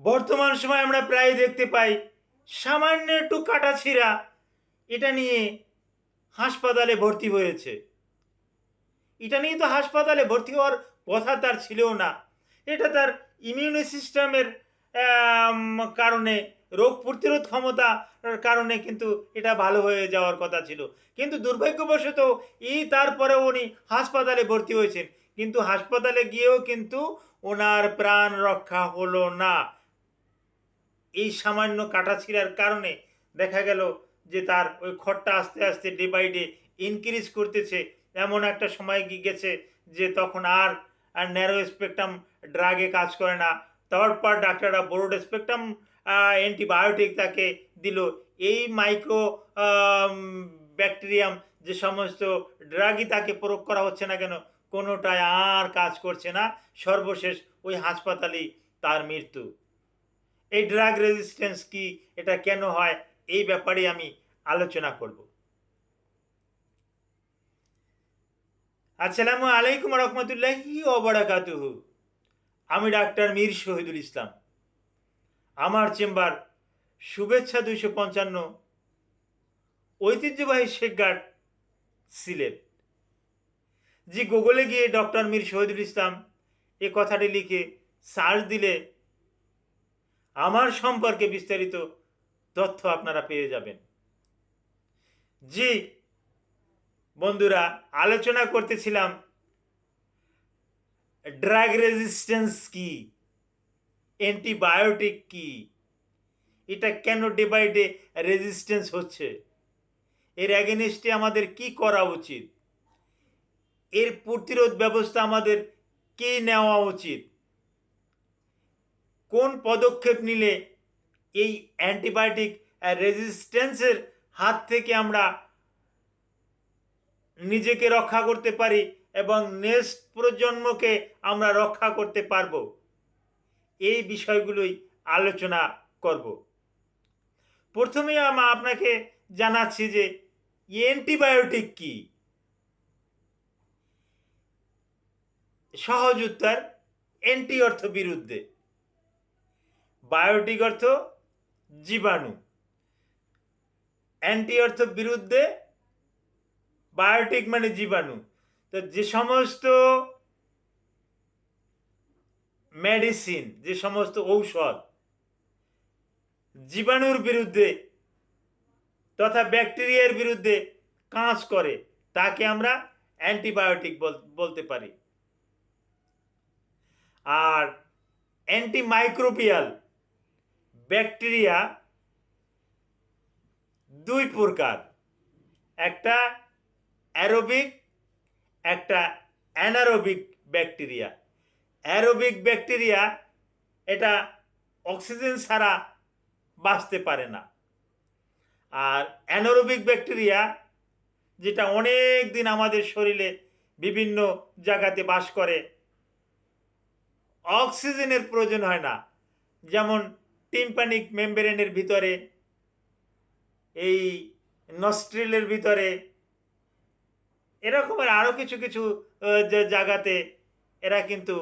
বর্তমান সময় আমরা প্রায় দেখতে পাই সামান্য একটু কাটাছিঁড়া এটা নিয়ে হাসপাতালে ভর্তি হয়েছে। এটা নিয়ে তো হাসপাতালে ভর্তি হওয়ার কথা তার ছিলও না। এটা তার ইমিউনি সিস্টেমের কারণে রোগ প্রতিরোধ ক্ষমতার কারণে কিন্তু এটা ভালো হয়ে যাওয়ার কথা ছিল। কিন্তু দুর্ভাগ্যবশত এই তারপরে উনি হাসপাতালে ভর্তি হয়েছেন। কিন্তু হাসপাতালে গিয়েও কিন্তু ওনার প্রাণ রক্ষা হলো না। এই সামান্য কাটাছিড়ার কারণে দেখা গেল যে তার ওই খড়টা আস্তে আস্তে ডে বাই ডে ইনক্রিজ করতেছে। এমন একটা সময় গেছে যে তখন আর আর ন্যারো স্পেকট্রাম ড্রাগে কাজ করে না। তারপর ডাক্তাররা ব্রড স্পেকট্রাম অ্যান্টিবায়োটিক তাকে দিল। এই মাইক্রো ব্যাকটেরিয়াম যে সমস্ত ড্রাগই তাকে প্রয়োগ করা হচ্ছে না কেন কোনোটাই আর কাজ করছে না। সর্বশেষ ওই হাসপাতালেই তার মৃত্যু। এই ড্রাগ রেজিস্ট্যান্স কি, এটা কেন হয়, এই ব্যাপারে আমি আলোচনা করব। আসসালামু আলাইকুম রহমতুল্লাহি ওবরাকাতুহু আমি ডাক্তার মীর শহীদুল ইসলাম। আমার চেম্বার শুভেচ্ছা দুইশো পঞ্চান্ন। ঐতিহ্যবাহী শেখঘাট সিলেট। যে গুগলে গিয়ে ডক্টর মীর শহীদুল ইসলাম এ কথাটি লিখে সার্চ দিলে আমার সম্পর্কে বিস্তারিত তথ্য আপনারা পেয়ে যাবেন। জি, বন্ধুরা, আলোচনা করতেছিলাম। ড্রাগ রেজিস্ট্যান্স কি? অ্যান্টিবায়োটিক কি? এটা কেন ডে বাই ডে রেজিস্ট্যান্স হচ্ছে? এর অ্যাগেনিস্টে আমাদের কি করা উচিত? এর প্রতিরোধ ব্যবস্থা আমাদের কি নেওয়া উচিত? কোন পদক্ষেপ নিলে এই অ্যান্টিবায়োটিক রেজিস্ট্যান্সের হাত থেকে আমরা নিজেকে রক্ষা করতে পারি এবং নেক্সট প্রজন্মকে আমরা রক্ষা করতে পারব? এই বিষয়গুলোই আলোচনা করব। প্রথমে আমি, আপনাকে জানাচ্ছি যে অ্যান্টিবায়োটিক কি? সহজ উত্তর অ্যান্টি অর্থ বিরুদ্ধে বায়োটিক অর্থ জীবাণু। অ্যান্টি অর্থ বিরুদ্ধে, বায়োটিক মানে জীবাণু। তো যে সমস্ত মেডিসিন, যে সমস্ত ঔষধ জীবাণুর বিরুদ্ধে তথা ব্যাকটেরিয়ার বিরুদ্ধে কাজ করে, তাকে আমরা অ্যান্টিবায়োটিক বলতে পারি। আর অ্যান্টিমাইক্রোবিয়াল ব্যাকটেরিয়া দুই প্রকার। একটা অ্যারোবিক, একটা অ্যানারোবিক ব্যাকটেরিয়া। অ্যারোবিক ব্যাকটেরিয়া এটা অক্সিজেন ছাড়া বাঁচতে পারে না। আর অ্যানারোবিক ব্যাকটেরিয়া, যেটা অনেক দিন আমাদের শরীরে বিভিন্ন জায়গাতে বাস করে, অক্সিজেনের প্রয়োজন হয় না। যেমন টিম্পানিক মেমব্রেনের ভিতরে, এই নস্ট্রিলের ভিতরে, এরকমের আরও কিছু কিছু জায়গাতে এরা কিন্তু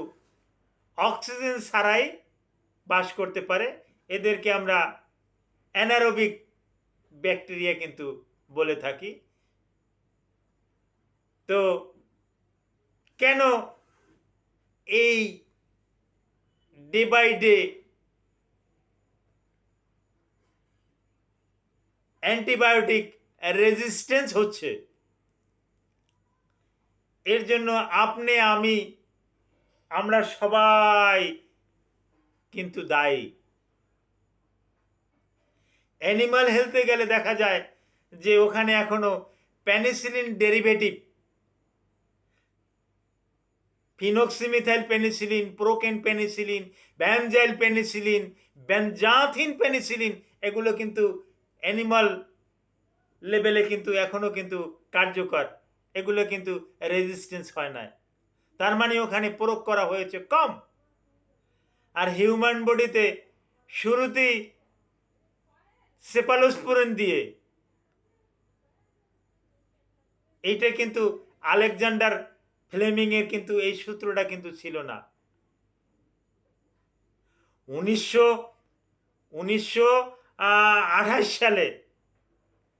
অক্সিজেন ছাড়াই বাস করতে পারে। এদেরকে আমরা অ্যানারোবিক ব্যাকটেরিয়া কিন্তু বলে থাকি। তো কেন এই day by day antibiotic resistance হচ্ছে। এর জন্য আপনি, আমি, আমরা সবাই কিন্তু দায়ী। অ্যানিমাল হেলথে গেলে দেখা যায় যে ওখানে এখনও penicillin derivative phenoxymethyl penicillin procaine penicillin benzyl penicillin benzathine penicillin এগুলো কিন্তু অ্যানিমাল লেভেলে কিন্তু এখনও কিন্তু কার্যকর। এগুলো কিন্তু রেজিস্ট্যান্স হয় না তার মানে ওখানে প্রয়োগ করা হয়েছে কম। আর হিউম্যান বডিতে শুরুতেই সেপালোস্পুরিন দিয়ে এইটা কিন্তু আলেকজান্ডার ফ্লেমিংয়ের কিন্তু এই সূত্রটা কিন্তু ছিল না। উনিশশো উনিশশো আঠাশ সালে।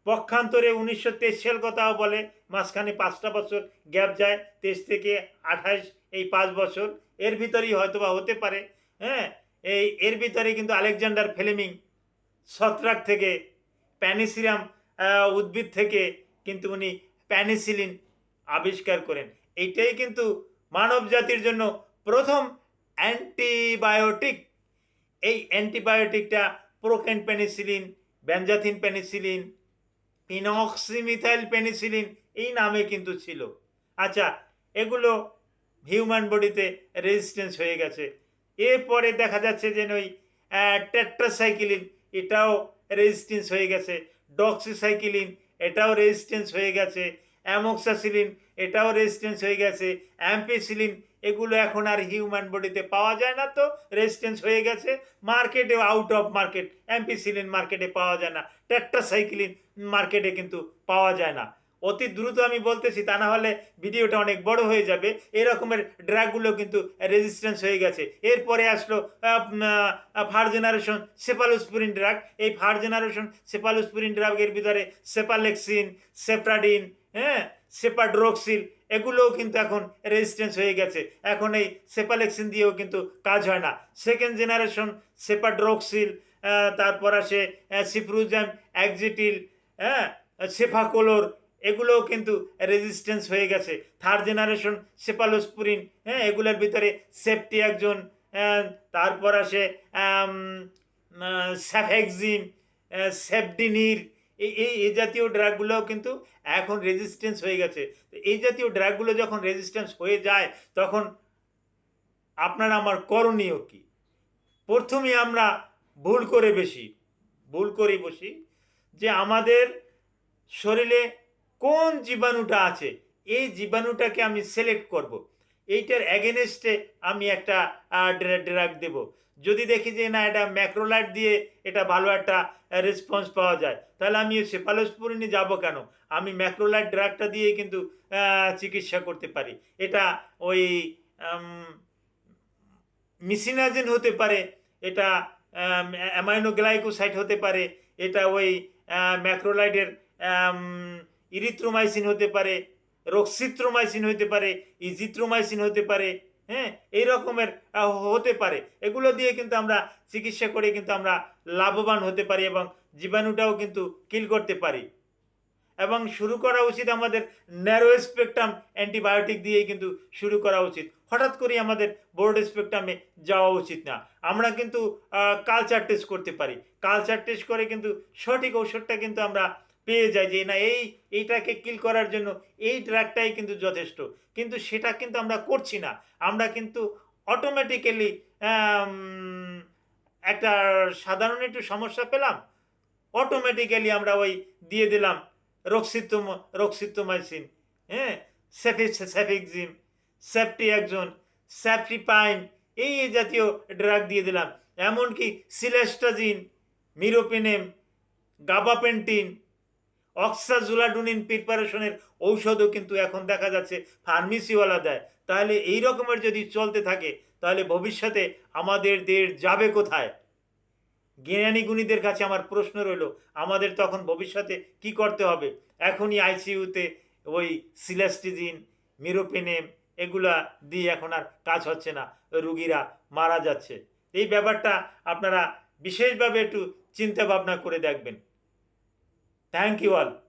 পক্ষান্তরে উনিশশো তেইশ সাল কথাও বলে, মাঝখানে পাঁচটা বছর গ্যাপ যায়, তেইশ থেকে আঠাশ এই পাঁচ বছর। এর ভিতরেই হয়তো বা হতে পারে হ্যাঁ? এই, এর ভিতরে কিন্তু আলেকজান্ডার ফ্লেমিং, ছত্রাক থেকে, প্যানিসিরাম উদ্ভিদ থেকে কিন্তু উনি প্যানিসিলিন আবিষ্কার করেন। এইটাই কিন্তু মানব জাতির জন্য প্রথম অ্যান্টিবায়োটিক। এই অ্যান্টিবায়োটিকটা procaine penicillin benzathine penicillin phenoxymethyl penicillin এই নামে কিন্তু ছিল। আচ্ছা এগুলো হিউম্যান বডিতে রেজিস্ট্যান্স হয়ে গেছে। এরপরে দেখা যাচ্ছে যে ওই টেট্রাসাইক্লিন এটাও রেজিস্ট্যান্স হয়ে গেছে। ডক্সিসাইক্লিন এটাও রেজিস্ট্যান্স হয়ে গেছে। অ্যামোক্সাসিলিন এটাও রেজিস্ট্যান্স হয়ে গেছে। অ্যাম্পিসিলিন এগুলো এখন আর হিউম্যান বডিতে পাওয়া যায় না তো রেজিস্ট্যান্স হয়ে গেছে মার্কেটে আউট অফ মার্কেট অ্যাম্পিসিলিন মার্কেটে পাওয়া যায় না টেট্রাসাইক্লিন মার্কেটে কিন্তু পাওয়া যায় না। অতি দ্রুত আমি বলতেছি, তা না হলে ভিডিওটা অনেক বড় হয়ে যাবে। এরকমের ড্রাগগুলো কিন্তু রেজিস্ট্যান্স হয়ে গেছে। এরপরে আসলো ফার জেনারেশন সেপালোস্পুরিন ড্রাগ এই ফার জেনারেশন সেপালোস্পুরিন ড্রাগের ভিতরে সেপালেক্সিন সেপ্রাডিন হ্যাঁ সেপাড্রোক্সিল এগুলোও কিন্তু এখন রেজিস্ট্যান্স হয়ে গেছে। এখন এই সেপালেক্সিন দিয়েও কিন্তু কাজ হয় না। সেকেন্ড জেনারেশন সেপাড্রোক্সিল তারপর আসে সিপ্রুজাম অ্যাক্সিটিল হ্যাঁ সেফাকোলোর এগুলোও কিন্তু রেজিস্ট্যান্স হয়ে গেছে। থার্ড জেনারেশন সেপালোস্পুরিন হ্যাঁ এগুলোর ভিতরে সেফটি একজন তারপর আসে স্যাফেক্সিন সেফডিনির এই এই এই জাতীয় ড্রাগগুলোও কিন্তু এখন রেজিস্ট্যান্স হয়ে গেছে। তো এই জাতীয় ড্রাগগুলো যখন রেজিস্ট্যান্স হয়ে যায়, তখন আপনার আমার করণীয় কি? প্রথমে আমরা ভুল করে বেশি ভুল করে বসি যে আমাদের শরীরে কোন জীবাণুটা আছে? এই জীবাণুটাকে আমি সিলেক্ট করব। এইটার অ্যাগেনেস্টে আমি একটা ড্রাগ দেব। যদি দেখি যে না, এটা ম্যাক্রোলাইট দিয়ে এটা ভালো একটা রেসপন্স পাওয়া যায়, তাহলে আমি সেপালোস্পুরিনে যাব কেন? আমি ম্যাক্রোলাইট ড্রাগটা দিয়ে কিন্তু চিকিৎসা করতে পারি। এটা ওই মিসিনাজিন হতে পারে, এটা অ্যামাইনোগ্লাইকোসাইট হতে পারে, এটা ওই ম্যাক্রোলাইটের ইরিথ্রোমাইসিন হতে পারে রক্সিথ্রোমাইসিন হতে পারে ইজিত্রোমাইসিন হতে পারে হ্যাঁ এই রকমের হতে পারে। এগুলো দিয়ে কিন্তু আমরা চিকিৎসা করে কিন্তু আমরা লাভবান হতে পারি এবং জীবাণুটাও কিন্তু কিল করতে পারি। এবং শুরু করা উচিত আমাদের ন্যারো স্পেকট্রাম অ্যান্টিবায়োটিক দিয়ে কিন্তু শুরু করা উচিত। হঠাৎ করে আমাদের বোর্ড স্পেকট্রামে যাওয়া উচিত না। আমরা কিন্তু কালচার টেস্ট করতে পারি। কালচার টেস্ট করে কিন্তু সঠিক ঔষধটা কিন্তু আমরা পেয়ে যাই যে, না, এই, এইটাকে কিল করার জন্য এই ড্রাগটাই কিন্তু যথেষ্ট। কিন্তু সেটা কিন্তু আমরা করছি না। আমরা কিন্তু অটোমেটিক্যালি একটা সাধারণ একটু সমস্যা পেলাম অটোমেটিক্যালি আমরা ওই দিয়ে দিলাম রক্সিত্তম রক্সিত্তমাইসিন হ্যাঁ? সেফি, সেফিক্সিম, সেফটি একজন স্যাপ্রিপাইন এই এই জাতীয় ড্রাগ দিয়ে দিলাম। এমনকি সিলেস্টাজিন, মিরোপেনেম, গাবাপেন্টিন অক্সাজুলাডুনিন প্রিপারেশনের ঔষধও কিন্তু এখন দেখা যাচ্ছে ফার্মেসিওয়ালা দেয়। তাহলে এই রকমের যদি চলতে থাকে, তাহলে ভবিষ্যতে আমাদের দেশ যাবে কোথায়? জ্ঞানী গুণীদের কাছে আমার প্রশ্ন রইল, আমাদের তখন ভবিষ্যতে কি করতে হবে? এখনই আইসিইউতে ওই সিলাস্টিজিন, মিরোপেনেম, এগুলা দিয়ে এখন আর কাজ হচ্ছে না, রুগীরা মারা যাচ্ছে। এই ব্যাপারটা আপনারা বিশেষভাবে একটু চিন্তা ভাবনা করে দেখবেন। Thank you all.